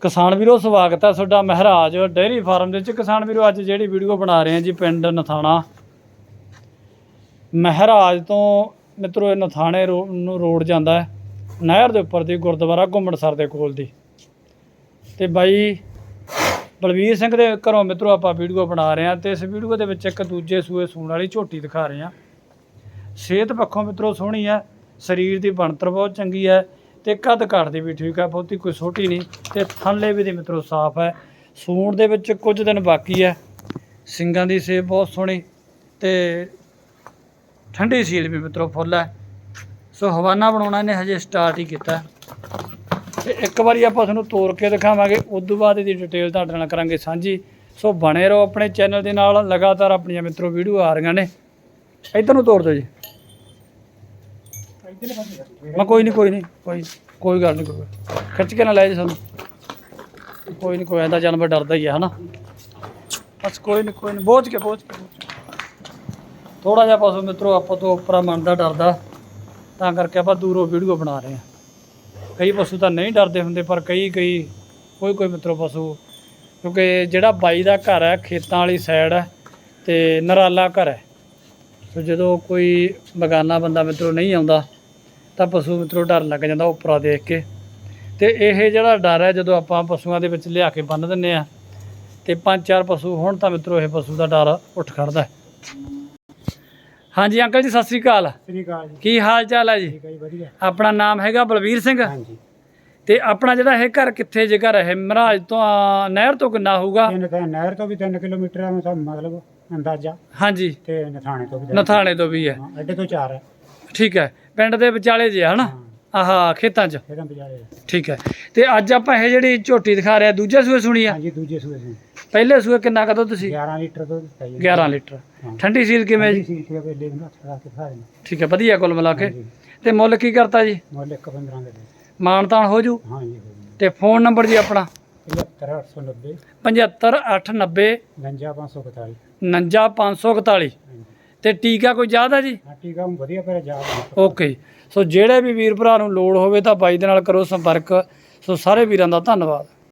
ਕਿਸਾਨ ਵੀਰੋ, ਸਵਾਗਤ ਹੈ ਤੁਹਾਡਾ ਮਹਾਰਾਜ ਡੇਅਰੀ ਫਾਰਮ ਦੇ ਵਿੱਚ। ਕਿਸਾਨ ਵੀਰੋ, ਅੱਜ ਜਿਹੜੀ ਵੀਡੀਓ ਬਣਾ ਰਹੇ ਹਾਂ ਜੀ ਪਿੰਡ ਨਥਾਣਾ। ਮਹਾਰਾਜ ਤੋਂ ਮਿੱਤਰੋ, ਇਹ ਨਥਾਣੇ ਰੋ- ਨੂੰ ਰੋਡ ਜਾਂਦਾ ਹੈ। ਨਹਿਰ ਦੇ ਉੱਪਰ ਦੀ, ਗੁਰਦੁਆਰਾ ਘੁੰਮਣਸਰ ਦੇ ਕੋਲ ਦੀ। ਤੇ ਬਾਈ ਬਲਵੀਰ ਸਿੰਘ ਦੇ ਘਰੋਂ ਮਿੱਤਰੋ, ਆਪਾਂ ਵੀਡੀਓ ਬਣਾ ਰਹੇ ਹਾਂ ਤੇ ਇਸ ਵੀਡੀਓ ਦੇ ਵਿੱਚ ਇੱਕ ਦੂਜੇ ਸੂਏ ਸੂਣ ਵਾਲੀ ਝੋਟੀ ਦਿਖਾ ਰਹੇ ਹਾਂ। ਸਿਹਤ ਪੱਖੋਂ ਮਿੱਤਰੋ, ਸੋਹਣੀ ਹੈ। ਸਰੀਰ ਦੀ ਬਣਤਰ ਬਹੁਤ ਚੰਗੀ ਹੈ। ਤੇ ਕੱਦ ਕਾਠ ਦੀ ਵੀ ਠੀਕ ਹੈ ਬਹੁਤੀ ਕੋਈ ਛੋਟੀ ਨਹੀਂ ਤੇ ਥੱਲੇ ਵੀ ਦੀ ਮਿੱਤਰੋ ਸਾਫ਼ ਹੈ। ਸੂਣ ਦੇ ਵਿੱਚ ਕੁਝ ਦਿਨ ਬਾਕੀ ਹੈ। ਸਿੰਗਾਂ ਦੀ ਸੇਬ ਬਹੁਤ ਸੋਹਣੀ ਤੇ ਠੰਡੀ ਸੀਲ ਵੀ ਮਿੱਤਰੋ ਫੁੱਲ ਹੈ। ਸੋ ਹਵਾਨਾ ਬਣਾਉਣਾ ਇਹਨੇ ਹਜੇ ਸਟਾਰਟ ਹੀ ਕੀਤਾ। ਹੈ। ਤੇ ਇੱਕ ਵਾਰੀ ਆਪਾਂ ਤੁਹਾਨੂੰ ਤੋੜ ਕੇ ਦਿਖਾਵਾਂਗੇ, ਉਸ ਤੋਂ ਬਾਅਦ ਇਹਦੀ ਡਿਟੇਲ ਤੁਹਾਡੇ ਨਾਲ ਕਰਾਂਗੇ ਸਾਂਝੀ। ਸੋ ਬਣੇ ਰਹੋ ਆਪਣੇ ਚੈਨਲ ਦੇ ਨਾਲ, ਲਗਾਤਾਰ ਆਪਣੀਆਂ ਮਿੱਤਰੋ ਵੀਡੀਓ ਆ ਰਹੀਆਂ ਨੇ। ਇੱਧਰ ਨੂੰ ਤੋੜ ਦਿਓ ਜੀ। ਮੈਂ ਕੋਈ ਨਹੀਂ ਕੋਈ ਨਹੀਂ ਕੋਈ ਕੋਈ ਗੱਲ ਨਹੀਂ ਕੋਈ ਖਿੱਚ ਕੇ ਨਾ ਲੈ ਜੇ ਸਾਨੂੰ। ਕੋਈ ਨਹੀਂ ਕੋਈ ਐਂਦਾ ਜਾਨਵਰ ਡਰਦਾ ਹੀ ਹੈ ਹਨਾ? ਬਸ ਕੋਈ ਨਹੀਂ ਕੋਈ ਨਹੀਂ ਬੋਝ ਕੇ ਬੋਝ ਕੇ। ਥੋੜਾ ਜਿਹਾ ਪਸ਼ੂ ਮਿੱਤਰੋ, ਆਪਾਂ ਤੋਂ ਉੱਪਰਾ ਦਾ ਡਰਦਾ। ਤਾਂ ਕਰਕੇ ਆਪਾਂ ਦੂਰੋਂ ਵੀਡੀਓ ਬਣਾ ਰਹੇ ਹਾਂ। ਕਈ ਪਸ਼ੂ ਤਾਂ ਨਹੀਂ ਡਰਦੇ ਹੁੰਦੇ, ਪਰ ਕਈ ਕਈ, ਕੋਈ ਕੋਈ ਮਿੱਤਰੋ ਪਸ਼ੂ। ਕਿਉਂਕਿ ਜਿਹੜਾ ਬਾਈ ਦਾ ਘਰ ਹੈ, ਖੇਤਾਂ ਵਾਲੀ ਸਾਈਡ ਹੈ, ਤੇ ਨਰਾਲਾ ਘਰ ਹੈ। ਸੋ ਜਦੋਂ ਕੋਈ ਬਗਾਨਾ ਬੰਦਾ ਮਿੱਤਰੋ ਨਹੀਂ ਆਉਂਦਾ ਤਾਂ ਪਸ਼ੂ ਮਿੱਤਰੋ ਡਰ ਲੱਗ ਜਾਂਦਾ ਉੱਪਰਾ ਦੇਖ ਕੇ। ਤੇ ਇਹ ਜਿਹੜਾ ਡਰ ਹੈ ਜਦੋਂ ਆਪਾਂ ਪਸ਼ੂਆਂ ਦੇ ਵਿੱਚ ਲਿਆ ਕੇ ਬੰਨ ਦਿੰਨੇ ਆ ਤੇ ਪੰਜ ਚਾਰ ਪਸ਼ੂ ਹੋਣ ਤਾਂ ਮਿੱਤਰੋ ਇਹ ਪਸ਼ੂ ਦਾ ਡਰ ਉੱਠ ਖੜਦਾ ਹਾਂਜੀ ਅੰਕਲ ਜੀ ਸਤਿ ਸ੍ਰੀ ਅਕਾਲ। ਸ੍ਰੀ ਅਕਾਲ ਜੀ। ਕੀ ਹਾਲ ਚਾਲ ਹੈ ਜੀ? ਠੀਕ ਹੈ ਜੀ ਵਧੀਆ। ਆਪਣਾ ਨਾਮ ਹੈਗਾ ਬਲਵੀਰ ਸਿੰਘ। ਹਾਂਜੀ। ਤੇ ਆਪਣਾ ਜਿਹੜਾ ਇਹ ਘਰ ਕਿੱਥੇ ਜੇ ਘਰ ਹੈ ਮਹਾਰਾਜ ਤੋਂ ਆ, ਨਹਿਰ ਤੋਂ ਕਿੰਨਾ ਹੋਊਗਾ? ਨਹਿਰ ਤੋਂ ਵੀ 3 ਕਿਲੋਮੀਟਰ ਹੈ ਮਤਲਬ ਅੰਦਾਜ਼ਾ। ਤਿੰਨ ਤੇ ਨਥਾਣੇ ਤੋਂ ਵੀ ਤਿੰਨ। ਨਥਾਣੇ ਤੋਂ ਵੀ ਹੈ। ਹਾਂ, ਅੱਡੇ ਤੋਂ 4 ਹੈ। ਠੀਕ ਹੈ ਪਿੰਡ ਦੇ ਵਿਚਾਲੇ ਜੇ ਹਨਾ? ਆਹਾ ਖੇਤਾਂ 'ਚ। ਠੀਕ ਹੈ ਤੇ ਅੱਜ ਆਪਾਂ ਇਹ ਜਿਹੜੀ ਝੋਟੀ ਦਿਖਾ ਰਿਹਾ ਦੂਜੇ ਸੂਏ ਸੁਣੀ ਆ? ਹਾਂਜੀ ਦੂਜੇ ਸੂਏ ਸੀ ਪਹਿਲੇ ਸੂਏ ਕਿੰਨਾ ਕਦੋਂ ਤੁਸੀਂ? 11 ਲੀਟਰ ਤੋਂ ਦਿੱਤਾ ਜੀ 11 ਲੀਟਰ। ਠੰਡੀ ਸੀਲ ਕਿਵੇਂ ਜੀ? ਸੀ ਕਿ ਵੇਲੇ ਨੂੰ ਹੱਥ ਲਾ ਦੇਣਾ ਠੀਕ ਹੈ ਵਧੀਆ ਕੁੱਲ ਮਿਲਾ ਕੇ। ਤੇ ਮੁੱਲ ਕੀ ਕਰਤਾ ਜੀ? ਮੁੱਲ ਇੱਕ 15 ਦੇ ਦੇ ਮਾਨਤਾਨ ਹੋ ਜੂ? ਹਾਂਜੀ ਤੇ ਫੋਨ ਨੰਬਰ ਜੀ ਆਪਣਾ? 75890 75890 54541 59541 ਹਾਂਜੀ ਤੇ ਟੀਕਾ ਕੋਈ ਜ਼ਿਆਦਾ ਜੀ? ਹਾਂ ਹੁਣ ਵਧੀਆ ਪਰ ਜਾ ਓਕੇ ਸੋ ਜਿਹੜੇ ਵੀ ਵੀਰ ਭਰਾ ਨੂੰ ਲੋੜ ਹੋਵੇ ਤਾਂ ਬਾਈ ਦੇ ਨਾਲ ਕਰੋ ਸੰਪਰਕ। ਸੋ ਸਾਰੇ ਵੀਰਾਂ ਦਾ ਧੰਨਵਾਦ।